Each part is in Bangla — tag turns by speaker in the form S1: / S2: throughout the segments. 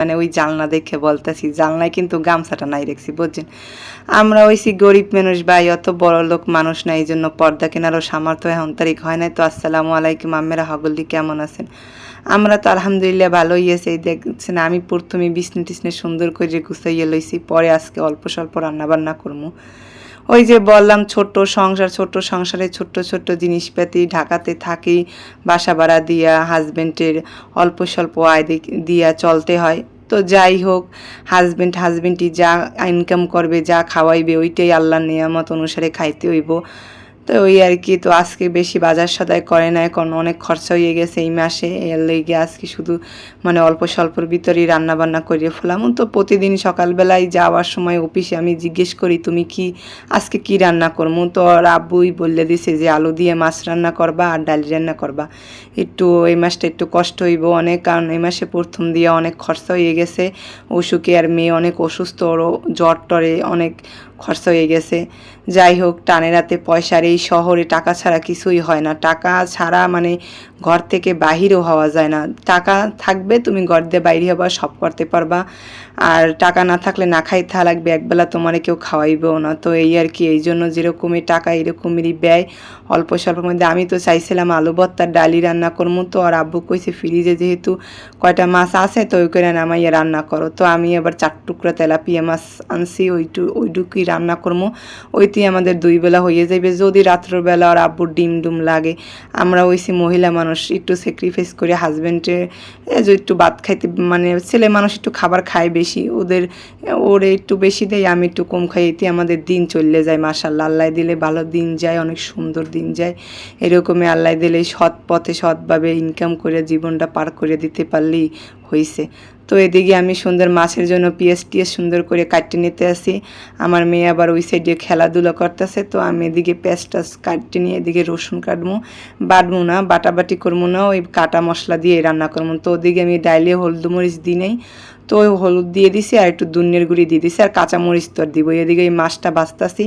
S1: মানে ওই জানলা দেখে বলতেছি জানলায় কিন্তু গামছাটা নাই রেখছি, বুঝছেন? আমরা ওইসি গরিব মানুষ ভাই, অত বড় লোক মানুষ না এই জন্য পর্দা কেনারও সামর্থ্য এখন তারিখ হয় নাই। তো আসসালামু আলাইকুম, আমেরা হগল্লি, কেমন আছেন? আমরা তো আলহামদুলিল্লাহ ভালোই আছে এই দেখছেন আমি প্রথমে বিছনে টিসনে সুন্দর করে গুছাইয়ে লইছি, পরে আজকে অল্প স্বল্প রান্না বান্না করব ওই যে বললাম, ছোট্ট সংসার, ছোট্ট সংসারে ছোট্ট ছোট্ট জিনিসপাতি ঢাকাতে থাকি, বাসা ভাড়া দিয়া হাজবেন্ডের অল্প স্বল্প আয় দিয়া চলতে হয়। তো যাই হোক হাজব্যান্ড হাজব্যান্ডই যা ইনকাম করবে, যা খাওয়াইবে, ওইটাই আল্লাহর নিয়ামত অনুসারে খাইতে হইব। তো ওই আর কি, তো আজকে বেশি বাজার সদায় করে না, এখন অনেক খরচা হয়ে গেছে এই মাসে। এর লেগে আজকে শুধু মানে অল্প স্বল্পর ভিতরেই রান্নাবান্না করিয়ে ফেলাম। তো প্রতিদিন সকালবেলায় যাওয়ার সময় অফিসে আমি জিজ্ঞেস করি, তুমি কি আজকে কি রান্না করব তো আব্বুই বললে দিছে যে, আলু দিয়ে মাছ রান্না করবা আর ডাল রান্না করবা। একটু এই মাসটা একটু কষ্ট হইব অনেক, কারণ এই মাসে প্রথম দিয়ে অনেক খরচা হয়ে গেছে। অসুখে আর মেয়ে অনেক অসুস্থ, ওরও জ্বর টরে অনেক খরচা হয়ে গেছে। যাই হোক, টানে রাতে পয়সার এই শহরে টাকা ছাড়া কিছুই হয় না। টাকা ছাড়া মানে ঘর থেকে বাহিরও হওয়া যায় না। টাকা থাকবে, তুমি ঘর দিয়ে বাইরে হবা, সব করতে পারবা। আর টাকা না থাকলে না খাই থা লাগবে, একবেলা তোমারে কেউ খাওয়াইবেও না। তো এই আর কি, এই জন্য যেরকমই টাকা, এরকমেরই ব্যয়। অল্প স্বল্পের মধ্যে আমি তো চাইছিলাম আলু ডালি রান্না করব তো আর আব্বু কইছে ফ্রিজে যেহেতু কয়টা মাছ আছে, তো ওই করে নামাইয়ে রান্না করো। তো আমি এবার চার টুকরা তেলাপিয়া মাছ আনছি, ওইটু ওইটুকুই রান্না করব ওইটি আমাদের দুই বেলা হয়ে যাবে যদি রাত্রের বেলা আর আব্বুর ডিম ডুম লাগে, আমরা ওইসি মহিলা মানুষ একটু স্যাক্রিফাইস করে হাজব্যান্ডে একটু ভাত খাইতে মানে ছেলে মানুষ একটু খাবার খায় বেশি, ওদের, ওরে একটু বেশি দেয়, আমি একটু কম খাই এতে আমাদের দিন চলে যায় মাসাল্লাহ আল্লাহ দিলে ভালো দিন যায়, অনেক সুন্দর দিন যায়। এরকমই আল্লাহ দিলে সৎ পথে সৎভাবে ইনকাম করে জীবনটা পার করে দিতে পারলেই হয়েছে তো এদিকে আমি সুন্দর মাছের জন্য পিএস টিএস সুন্দর করে কাটতে নিতে আসি। আমার মেয়ে আবার ওই সাইডে খেলাধুলা করতেছে, তো আমি এদিকে পেঁয়াজ টাস কাটতে নিয়ে এদিকে রসুন কাটবো। বাটবো না, বাটাবাটি করব না, ওই কাটা মশলা দিয়ে রান্না করব। তো ওদিকে আমি ডাইলে হলদু মরিচ দিই নাই। তো ওই হলুদ দিয়ে দিছি আর একটু দুনিয়ার গুঁড়ি দিয়ে দিছি, আর কাঁচামরিচ মরিচ তো দিব। এদিকে এই মাছটা বাঁচতাছি।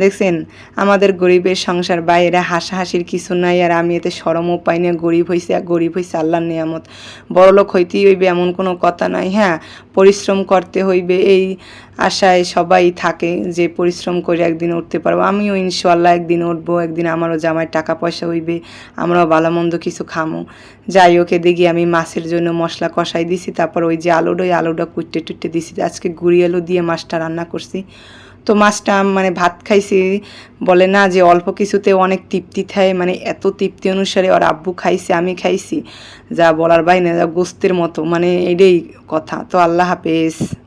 S1: দেখছেন, আমাদের গরিবের সংসার, বাইরে হাসাহাসির কিছু নাই, আর আমি এতে সরমও পাই না, গরিব হয়েছে আর গরিব হয়েছে আল্লাহর নিয়ামত। বড়লোক হইতেই হইবে এমন কোনো কথা নাই হ্যাঁ? পরিশ্রম করতে হইবে, এই আশায় সবাই থাকে যে পরিশ্রম করে একদিন উঠতে পারব। আমিও ইনশাল্লাহ একদিন উঠবো, একদিন আমারও জামায় টাকা পয়সা হইবে, আমরাও ভালো মন্দ কিছু খামো। যাই ওকে দেখি আমি মাছের জন্য মশলা কষাই দিছি, তারপর ওই যে আলুটা ওই আলুটা কুটতে টুটতে দিছি। আজকে গুড়ি আলু দিয়ে মাছটা রান্না করছি। তো মাছটা মানে ভাত খাইছি। বলে, না যে, অল্প কিছুতে অনেক তৃপ্তি থাকে মানে এত তৃপ্তি অনুসারে ওর আব্বু খাইছে, আমি খাইছি। যা বলার বাইনে যা গোস্তের মতো। মানে এটাই কথা। তো আল্লাহ হাফেজ।